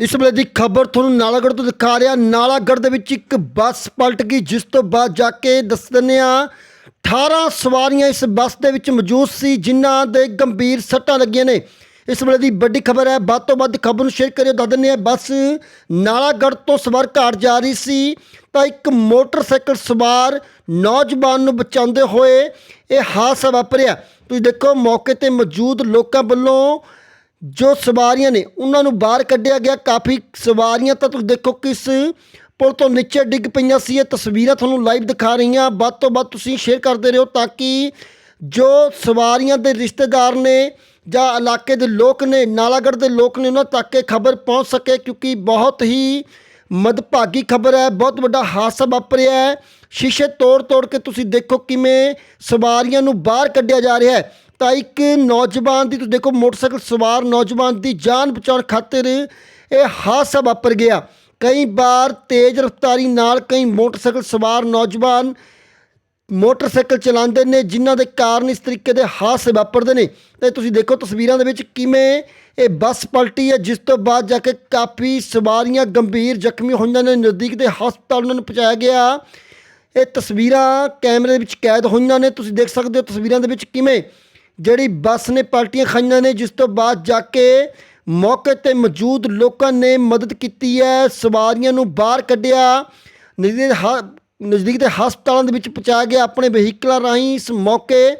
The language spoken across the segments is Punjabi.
ਇਸ ਵੇਲੇ ਦੀ ਖਬਰ ਤੁਹਾਨੂੰ ਨਾਲਾਗੜ੍ਹ ਤੋਂ ਦਿਖਾ ਰਿਹਾ। ਨਾਲਾਗੜ੍ਹ ਦੇ ਵਿੱਚ ਇੱਕ ਬੱਸ ਪਲਟ ਗਈ, ਜਿਸ ਤੋਂ ਬਾਅਦ ਜਾ ਕੇ ਦੱਸ ਦਿੰਦੇ ਹਾਂ 18 ਸਵਾਰੀਆਂ ਇਸ ਬੱਸ ਦੇ ਵਿੱਚ ਮੌਜੂਦ ਸੀ, ਜਿਨ੍ਹਾਂ ਦੇ ਗੰਭੀਰ ਸੱਟਾਂ ਲੱਗੀਆਂ ਨੇ। ਇਸ ਵੇਲੇ ਦੀ ਵੱਡੀ ਖਬਰ ਹੈ, ਵੱਧ ਤੋਂ ਵੱਧ ਖਬਰ ਨੂੰ ਸ਼ੇਅਰ ਕਰਿਓ, ਦੱਸ ਦਿੰਦੇ ਹਾਂ, ਬੱਸ ਨਾਲਾਗੜ੍ਹ ਤੋਂ ਸਵਾਰ ਘਾਟ ਜਾ ਰਹੀ ਸੀ, ਤਾਂ ਇੱਕ ਮੋਟਰਸਾਈਕਲ ਸਵਾਰ ਨੌਜਵਾਨ ਨੂੰ ਬਚਾਉਂਦੇ ਹੋਏ ਇਹ ਹਾਦਸਾ ਵਾਪਰਿਆ। ਤੁਸੀਂ ਦੇਖੋ, ਮੌਕੇ ਤੇ ਮੌਜੂਦ ਲੋਕਾਂ ਵੱਲੋਂ ਜੋ ਸਵਾਰੀਆਂ ਨੇ, ਉਹਨਾਂ ਨੂੰ ਬਾਹਰ ਕੱਢਿਆ ਗਿਆ। ਕਾਫੀ ਸਵਾਰੀਆਂ ਤਾਂ ਤੁਸੀਂ ਦੇਖੋ ਕਿਸ ਪੁਲ ਤੋਂ ਨੀਚੇ ਡਿੱਗ ਪਈਆਂ ਸੀ। ਇਹ ਤਸਵੀਰਾਂ ਤੁਹਾਨੂੰ ਲਾਈਵ ਦਿਖਾ ਰਹੀਆਂ। ਵੱਧ ਤੋਂ ਵੱਧ ਤੁਸੀਂ ਸ਼ੇਅਰ ਕਰਦੇ ਰਹੋ ਤਾਂ ਕਿ ਜੋ ਸਵਾਰੀਆਂ ਦੇ ਰਿਸ਼ਤੇਦਾਰ ਨੇ ਜਾਂ ਇਲਾਕੇ ਦੇ ਲੋਕ ਨੇ, ਨਾਲਾਗੜ੍ਹ ਦੇ ਲੋਕ ਨੇ, ਉਹਨਾਂ ਤੱਕ ਇਹ ਖਬਰ ਪਹੁੰਚ ਸਕੇ ਕਿਉਂਕਿ ਬਹੁਤ ਹੀ ਮਦਭਾਗੀ ਖਬਰ ਹੈ। ਬਹੁਤ ਵੱਡਾ ਹਾਦਸਾ ਵਾਪਰਿਆ ਹੈ। ਸ਼ੀਸ਼ੇ ਤੋੜ ਤੋੜ ਕੇ ਤੁਸੀਂ ਦੇਖੋ ਕਿਵੇਂ ਸਵਾਰੀਆਂ ਨੂੰ ਬਾਹਰ ਕੱਢਿਆ ਜਾ ਰਿਹਾ ਹੈ। ਤਾਂ ਇੱਕ ਨੌਜਵਾਨ ਦੀ, ਤੁਸੀਂ ਦੇਖੋ ਮੋਟਰਸਾਈਕਲ ਸਵਾਰ ਨੌਜਵਾਨ ਦੀ ਜਾਨ ਬਚਾਉਣ ਖਾਤਰ ਇਹ ਹਾਦਸਾ ਵਾਪਰ ਗਿਆ। ਕਈ ਵਾਰ ਤੇਜ਼ ਰਫ਼ਤਾਰੀ ਨਾਲ ਕਈ ਮੋਟਰਸਾਈਕਲ ਸਵਾਰ ਨੌਜਵਾਨ ਮੋਟਰਸਾਈਕਲ ਚਲਾਉਂਦੇ ਨੇ, ਜਿਨ੍ਹਾਂ ਦੇ ਕਾਰਨ ਇਸ ਤਰੀਕੇ ਦੇ ਹਾਦਸੇ ਵਾਪਰਦੇ ਨੇ। ਤੇ ਤੁਸੀਂ ਦੇਖੋ ਤਸਵੀਰਾਂ ਦੇ ਵਿੱਚ ਕਿਵੇਂ ਇਹ ਬੱਸ ਪਲਟੀ ਹੈ, ਜਿਸ ਤੋਂ ਬਾਅਦ ਜਾ ਕੇ ਕਾਫੀ ਸਵਾਰੀਆਂ ਗੰਭੀਰ ਜ਼ਖਮੀ ਹੋਈਆਂ ਨੇ। ਨਜ਼ਦੀਕ ਦੇ ਹਸਪਤਾਲ ਉਹਨਾਂ ਨੂੰ ਪਹੁੰਚਾਇਆ ਗਿਆ। ਇਹ ਤਸਵੀਰਾਂ ਕੈਮਰੇ ਦੇ ਵਿੱਚ ਕੈਦ ਹੋਈਆਂ ਨੇ। ਤੁਸੀਂ ਦੇਖ ਸਕਦੇ ਹੋ ਤਸਵੀਰਾਂ ਦੇ ਵਿੱਚ ਕਿਵੇਂ ਜਿਹੜੀ ਬੱਸ ਨੇ ਪਲਟੀਆਂ ਖਾਈਆਂ ਨੇ, ਜਿਸ ਤੋਂ ਬਾਅਦ ਜਾ ਕੇ ਮੌਕੇ ਤੇ ਮੌਜੂਦ ਲੋਕਾਂ ਨੇ ਮਦਦ ਕੀਤੀ ਹੈ। ਸਵਾਰੀਆਂ ਨੂੰ ਬਾਹਰ ਕੱਢਿਆ। ਨਜ਼ਦੀਕ ਦੇ ਹ- ਨਜ਼ਦੀਕ ਦੇ ਹਸਪਤਾਲਾਂ ਦੇ ਵਿੱਚ ਪਹੁੰਚਾਇਆ ਗਿਆ ਆਪਣੇ ਵਹੀਕਲਾਂ ਰਾਹੀਂ। ਇਸ ਮੌਕੇ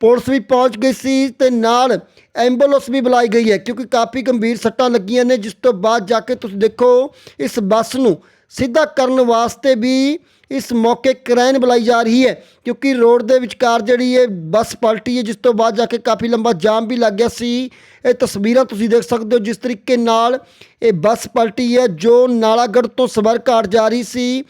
ਪੁਲਿਸ ਵੀ ਪਹੁੰਚ ਗਈ ਸੀ ਤੇ ਨਾਲ ਐਂਬੂਲੈਂਸ ਵੀ ਬੁਲਾਈ ਗਈ ਹੈ, ਕਿਉਂਕਿ ਕਾਫੀ ਗੰਭੀਰ ਸੱਟਾਂ ਲੱਗੀਆਂ ਨੇ, ਜਿਸ ਤੋਂ ਬਾਅਦ ਜਾ ਕੇ ਤੁਸੀਂ ਦੇਖੋ, ਇਸ ਬੱਸ ਨੂੰ ਸਿੱਧਾ ਕਰਨ ਵਾਸਤੇ ਵੀ ਇਸ ਮੌਕੇ ਕਰੈਨ ਬੁਲਾਈ ਜਾ ਰਹੀ ਹੈ, ਕਿਉਂਕਿ ਰੋਡ ਦੇ ਵਿਚਕਾਰ ਜਿਹੜੀ ਇਹ ਬੱਸ ਪਲਟੀ ਹੈ, ਜਿਸ ਤੋਂ ਬਾਅਦ ਜਾ ਕੇ ਕਾਫੀ ਲੰਬਾ ਜਾਮ ਵੀ ਲੱਗ ਗਿਆ ਸੀ। ਇਹ ਤਸਵੀਰਾਂ ਤੁਸੀਂ ਦੇਖ ਸਕਦੇ ਹੋ, ਜਿਸ ਤਰੀਕੇ ਨਾਲ ਇਹ ਬੱਸ ਪਲਟੀ ਹੈ, ਜੋ ਨਾਲਾਗੜ੍ਹ ਤੋਂ ਸਵਰ ਘਾਟ ਜਾ ਰਹੀ ਸੀ।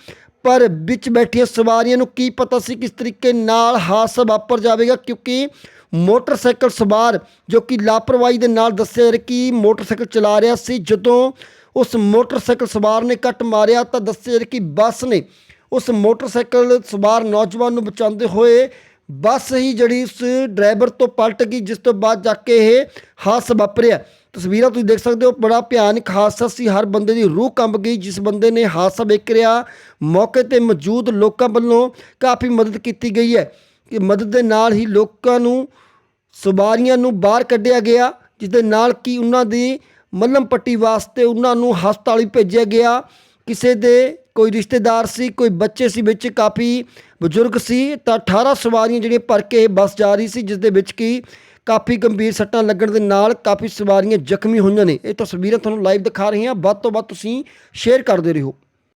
ਪਰ ਵਿੱਚ ਬੈਠੀਆਂ ਸਵਾਰੀਆਂ ਨੂੰ ਕੀ ਪਤਾ ਸੀ ਕਿਸ ਤਰੀਕੇ ਨਾਲ ਹਾਦਸਾ ਵਾਪਰ ਜਾਵੇਗਾ, ਕਿਉਂਕਿ ਮੋਟਰਸਾਈਕਲ ਸਵਾਰ ਜੋ ਕਿ ਲਾਪਰਵਾਹੀ ਦੇ ਨਾਲ ਦੱਸਿਆ ਜਾ ਰਿਹਾ ਕਿ ਮੋਟਰਸਾਈਕਲ ਚਲਾ ਰਿਹਾ ਸੀ, ਜਦੋਂ ਉਸ ਮੋਟਰਸਾਈਕਲ ਸਵਾਰ ਨੇ ਕੱਟ ਮਾਰਿਆ ਤਾਂ ਦੱਸਿਆ ਜਾ ਰਿਹਾ ਕਿ ਬੱਸ ਨੇ ਉਸ ਮੋਟਰਸਾਈਕਲ ਸਵਾਰ ਨੌਜਵਾਨ ਨੂੰ ਬਚਾਉਂਦੇ ਹੋਏ ਬੱਸ ਹੀ ਜਿਹੜੀ ਉਸ ਡਰਾਈਵਰ ਤੋਂ ਪਲਟ ਗਈ, ਜਿਸ ਤੋਂ ਬਾਅਦ ਜਾ ਕੇ ਇਹ ਹਾਦਸਾ ਵਾਪਰਿਆ। ਤਸਵੀਰਾਂ ਤੁਸੀਂ ਦੇਖ ਸਕਦੇ ਹੋ, ਬੜਾ ਭਿਆਨਕ ਹਾਦਸਾ ਸੀ। ਹਰ ਬੰਦੇ ਦੀ ਰੂਹ ਕੰਬ ਗਈ, ਜਿਸ ਬੰਦੇ ਨੇ ਹਾਦਸਾ ਵੇਖ ਮੌਕੇ ਤੇ ਮੌਜੂਦ ਲੋਕਾਂ ਵੱਲੋਂ ਕਾਫੀ ਮਦਦ ਕੀਤੀ ਗਈ ਹੈ ਕਿ ਮਦਦ ਦੇ ਨਾਲ ਹੀ ਲੋਕਾਂ ਨੂੰ, ਸਵਾਰੀਆਂ ਨੂੰ ਬਾਹਰ ਕੱਢਿਆ ਗਿਆ, ਜਿਸ ਦੇ ਨਾਲ ਕਿ ਉਹਨਾਂ ਦੀ ਮੱਲਮ ਪੱਟੀ ਵਾਸਤੇ ਉਹਨਾਂ ਨੂੰ ਹਸਪਤਾਲ ਵੀ ਭੇਜਿਆ ਗਿਆ। ਕਿਸੇ ਦੇ ਕੋਈ ਰਿਸ਼ਤੇਦਾਰ ਸੀ, ਕੋਈ ਬੱਚੇ ਸੀ ਵਿੱਚ ਕਾਫੀ ਬਜ਼ੁਰਗ ਸੀ, ਤਾਂ 18 ਸਵਾਰੀਆਂ ਜਿਹੜੀਆਂ ਭਰ ਕੇ ਬੱਸ ਜਾ ਰਹੀ ਸੀ, ਜਿਸ ਦੇ ਵਿੱਚ ਕਿ ਕਾਫੀ ਗੰਭੀਰ ਸੱਟਾਂ ਲੱਗਣ ਦੇ ਨਾਲ ਕਾਫੀ ਸਵਾਰੀਆਂ ਜ਼ਖਮੀ ਹੋਈਆਂ ਨੇ। ਇਹ ਤਸਵੀਰਾਂ ਤੁਹਾਨੂੰ ਲਾਈਵ ਦਿਖਾ ਰਹੀ ਹਾਂ। ਵੱਧ ਤੋਂ ਵੱਧ ਤੁਸੀਂ ਸ਼ੇਅਰ ਕਰਦੇ ਰਹੋ।